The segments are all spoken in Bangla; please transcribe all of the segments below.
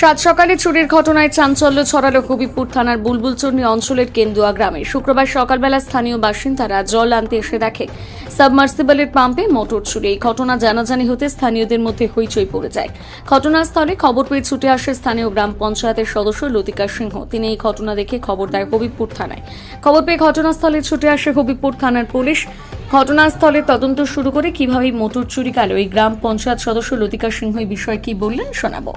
সাত সকালে চুরির ঘটনায় চাঞ্চল্য ছড়ালো হবিবপুর থানার বুলবুলচন্ডী অঞ্চলের কেন্দুয়া গ্রামে। শুক্রবার সকালবেলা স্থানীয় বাসিন্দারা জল আনতে এসে দেখে, সাবমার্সিবলের পাম্পে মোটর চুরি। এই ঘটনা জানাজানি হতে স্থানীয়দের মধ্যে হইচই পড়ে যায়। ঘটনাস্থলে খবর পেয়ে ছুটে আসে স্থানীয় গ্রাম পঞ্চায়েতের সদস্য লতিকা সিংহ। তিনি এই ঘটনা দেখে খবর দেয় হবিবপুর থানায়। খবর পেয়ে ঘটনাস্থলে ছুটে আসে হবিবপুর থানার পুলিশ। ঘটনাস্থলে তদন্ত শুরু করে কীভাবে মোটর চুরি গেল। এই গ্রাম পঞ্চায়েত সদস্য লতিকা সিংহ এই বিষয়ে কি বললেন, শোনাবো।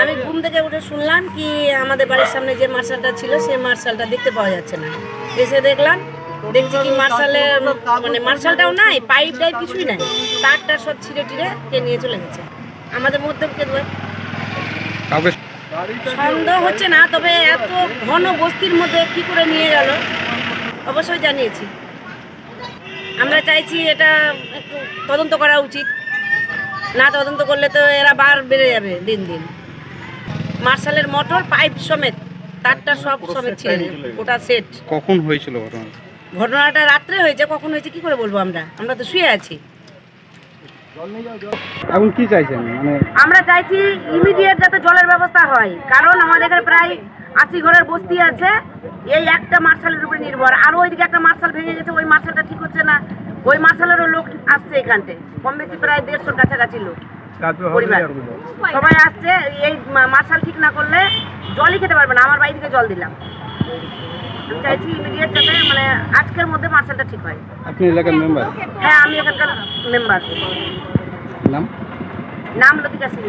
আমি ঘুম থেকে উঠে শুনলাম কি আমাদের বাড়ির সামনে যে মার্শালটা ছিল সেই মার্শালটা দেখতে পাওয়া যাচ্ছে না। এসে দেখলাম দেখছি কি মার্শালের মানে মার্শালটাও নাই পাইপ টাইপ কিছুই নাই। তারটা সব ছিঁড়ে টিড়ে কে নিয়ে চলে গেছে। আমাদের মধ্যে কে সন্দেহ হচ্ছে না তবে এত ঘন বস্তির মধ্যে কি করে নিয়ে গেল? অবশ্যই জানিয়েছি। আমরা চাইছি এটা একটু তদন্ত করা উচিত। না তদন্ত করলে তো এরা বার বেড়ে যাবে দিন দিন। মার্শালের মোটর পাইপ সমেত। তারটা সব সমেত ছিলেন ওটা সেট কখন হয়েছিল ঘটনা ঘটনাটা রাত্রে হয়েছে কখন হয়েছে কি করে বলব আমরা? আমরা তো শুয়ে আছি। এখন কি চাইছেন? মানে আমরা চাইছি ইমিডিয়েট যাতে জলের ব্যবস্থা হয়। কারণ আমাদের প্রায় আশি ঘরের বস্তি আছে। এই একটা মার্শালের উপরে নির্ভর। আর ওইদিকে একটা মার্শাল ভেঙে গেছে ওই মার্শালটা ঠিক হচ্ছে না। ওই মার্শালেরও লোক আসছে এখানটে। কম বেশি প্রায় দেড়শোর কাছাকাছি লোক। সবাই আসছে এই মার্শাল ঠিক না করলে জলই খেতে পারবে না। আমার বাড়ি থেকে জল দিলাম। চাইছি ইমিডিয়েট যাতে মানে আজকের মধ্যে মার্শালটা ঠিক হয়। আপনি এলাকার মেম্বার হ্যাঁ আমি এখানকার মেম্বার নাম? নাম লতিকা সিং।